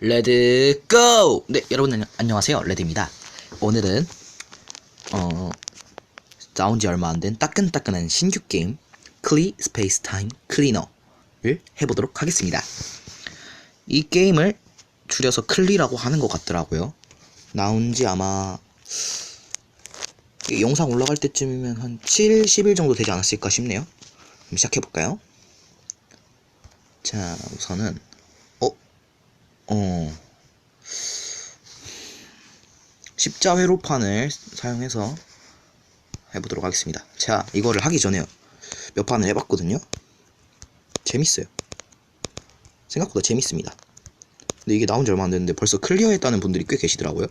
레드 고! 네, 여러분 안녕- 안녕하세요. 레드입니다. 오늘은 어 나온 지 얼마 안 된 따끈따끈한 신규 게임 클리 스페이스 타임 클리너를 해보도록 하겠습니다. 이 게임을 줄여서 클리라고 하는 것 같더라고요. 나온 지 아마 이 영상 올라갈 때쯤이면 한 7, 10일 정도 되지 않았을까 싶네요. 시작해볼까요? 자, 우선은 어? 어 십자 회로판을 사용해서 해보도록 하겠습니다. 자, 이거를 하기 전에 몇 판을 해봤거든요. 재밌어요. 생각보다 재밌습니다. 근데 이게 나온 지 얼마 안 됐는데 벌써 클리어했다는 분들이 꽤 계시더라고요.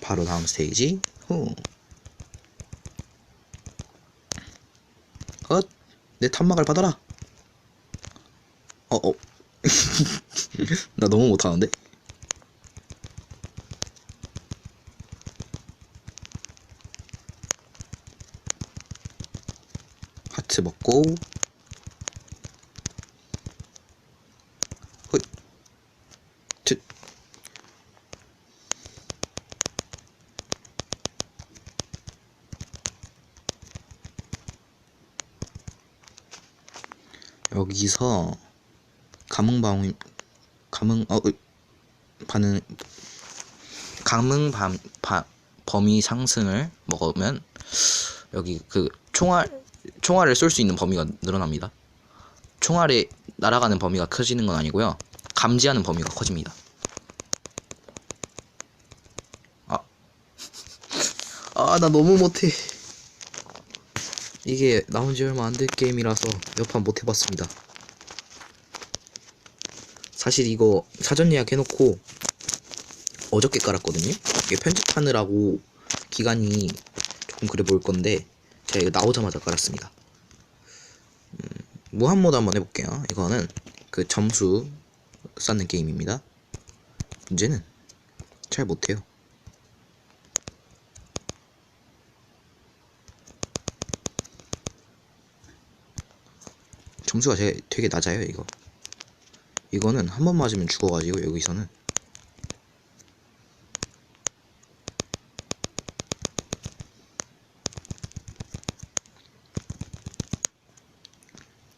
바로 다음 스테이지. 후. 헛. 내 탄막을 받아라. 어, 어. 나 너무 못하는데? 하트 먹고. 여기서 감흥밤 감흥 어 으, 반응 감흥 밤 바, 범위 상승을 먹으면 여기 그 총알 총알을 쏠 수 있는 범위가 늘어납니다. 총알이 날아가는 범위가 커지는 건 아니고요. 감지하는 범위가 커집니다. 아, 아, 나 너무 못해. 이게 나온 지 얼마 안 된 게임이라서 몇판 못 해봤습니다. 사실 이거 사전 예약 해놓고 어저께 깔았거든요. 이게 편집하느라고 기간이 조금 그래 보일 건데 제가 이거 나오자마자 깔았습니다. 음, 무한모드 한번 해볼게요. 이거는 그 점수 쌓는 게임입니다. 문제는 잘 못해요. 점수가 되게, 되게 낮아요 이거. 이거는 한 번 맞으면 죽어가지고 여기서는.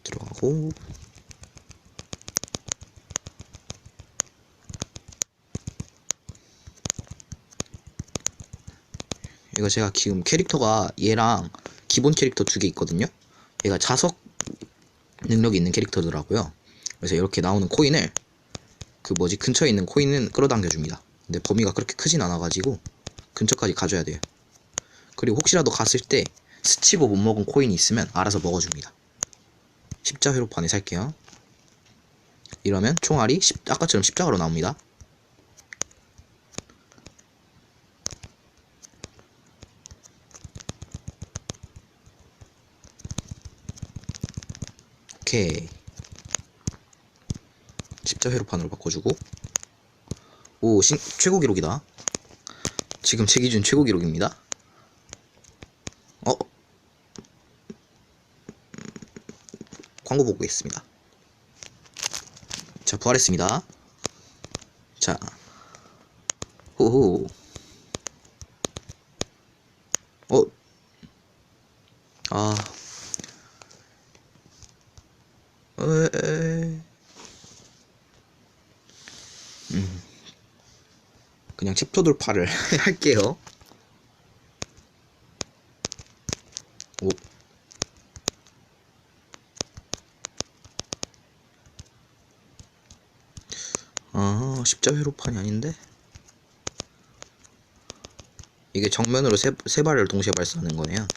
들어가고. 이거 제가 지금 캐릭터가 얘랑 기본 캐릭터 두 개 있거든요? 얘가 자석 능력이 있는 캐릭터더라고요. 그래서 이렇게 나오는 코인을 그 뭐지 근처에 있는 코인은 끌어당겨 줍니다. 근데 범위가 그렇게 크진 않아가지고 근처까지 가져야 돼요. 그리고 혹시라도 갔을 때 스치고 못 먹은 코인이 있으면 알아서 먹어줍니다. 십자 회로판에 살게요. 이러면 총알이 십- 아까처럼 십자가로 나옵니다. 오케이. 십자 회로판으로 바꿔주고. 오 신, 최고 기록이다. 지금 제 기준 최고 기록입니다. 어? 광고 보고 있습니다. 자 부활했습니다. 자 호호. 어? 아, 에, 음. 그냥 챕터 돌파를 할게요. 오. 아, 십자 회로판이 아닌데? 이게 정면으로 세, 세 발을 동시에 발사하는 거네요.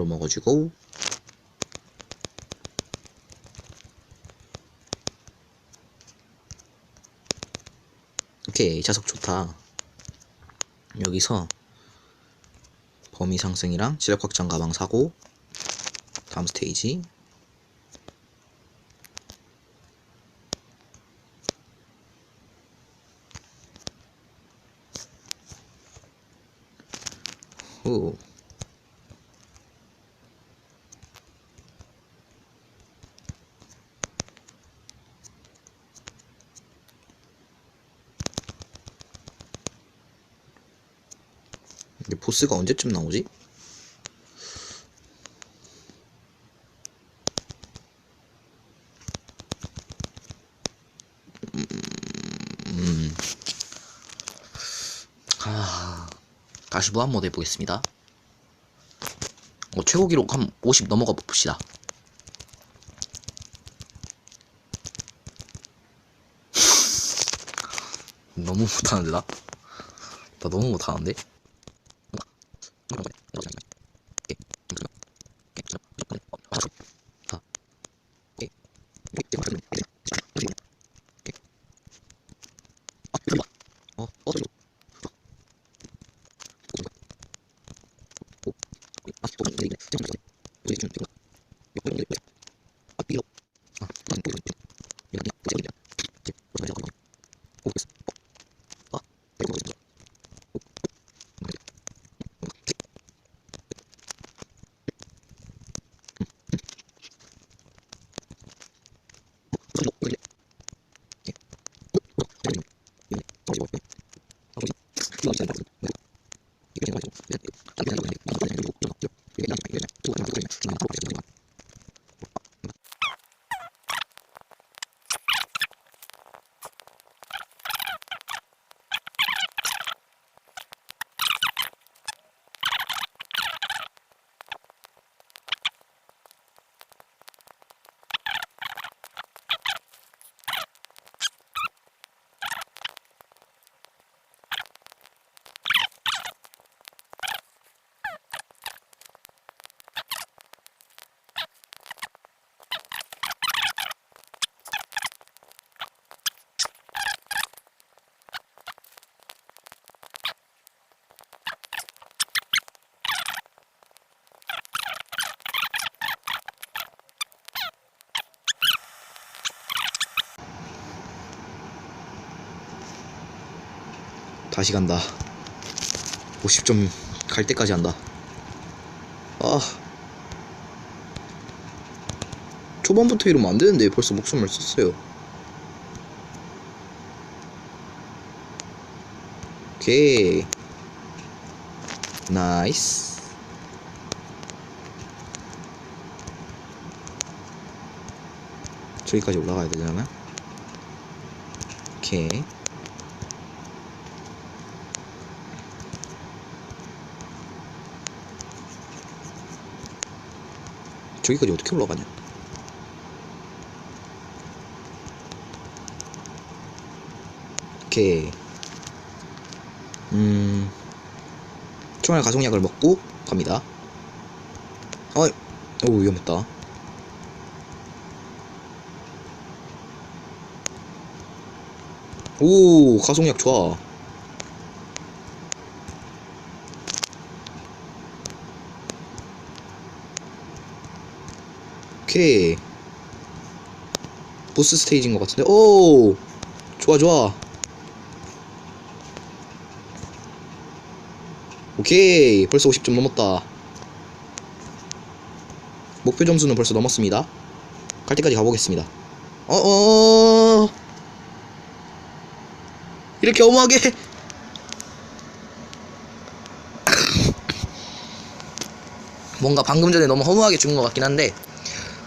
하루 먹어주고. 오케이 자석 좋다. 여기서 범위 상승이랑 지력 확장 가방 사고 다음 스테이지. 후. 근데 보스가 언제쯤 나오지? 음. 아, 다시 무한 모드 해보겠습니다. 어, 최고 기록 한 50 넘어가 봅시다. 너무 못하는데 나? 나 너무 못하는데? Şu an 다시 간다. 50점 갈 때까지 한다. 아. 초반부터 이러면 안 되는데 벌써 목숨을 썼어요. 오케이. 나이스. 저기까지 올라가야 되잖아. 오케이. 저기까지 어떻게 올라가냐? 오케이. 음. 총알 가속약을 먹고 갑니다. 어이, 오 위험했다. 오 가속약 좋아. 오케이. 보스 스테이지인 것 같은데? 오! 좋아 좋아. 오케이. 벌써 50점 넘었다. 목표 점수는 벌써 넘었습니다. 갈 때까지 가보겠습니다. 어어 이렇게 어마하게. 뭔가 방금 전에 너무 허무하게 죽은 것 같긴 한데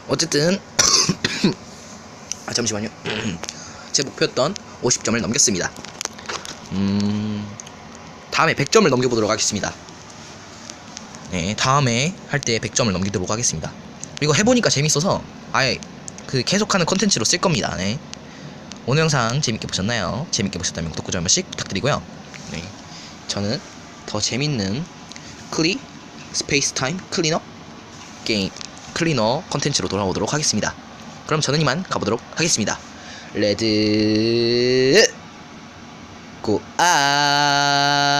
어쨌든 아 잠시만요. 제 목표였던 50점을 넘겼습니다. 음 다음에 100점을 넘겨보도록 하겠습니다. 네 다음에 할 때 100점을 넘기도록 하겠습니다. 그리고 해보니까 재밌어서 아예 그 계속하는 컨텐츠로 쓸 겁니다. 네. 오늘 영상 재밌게 보셨나요? 재밌게 보셨다면 구독, 좋아요 한 번씩 부탁드리고요. 네. 저는 더 재밌는 클리 스페이스 타임 클리너 게임 클리너 컨텐츠로 돌아오도록 하겠습니다. 그럼 저는 이만 가보도록 하겠습니다. 레드 고아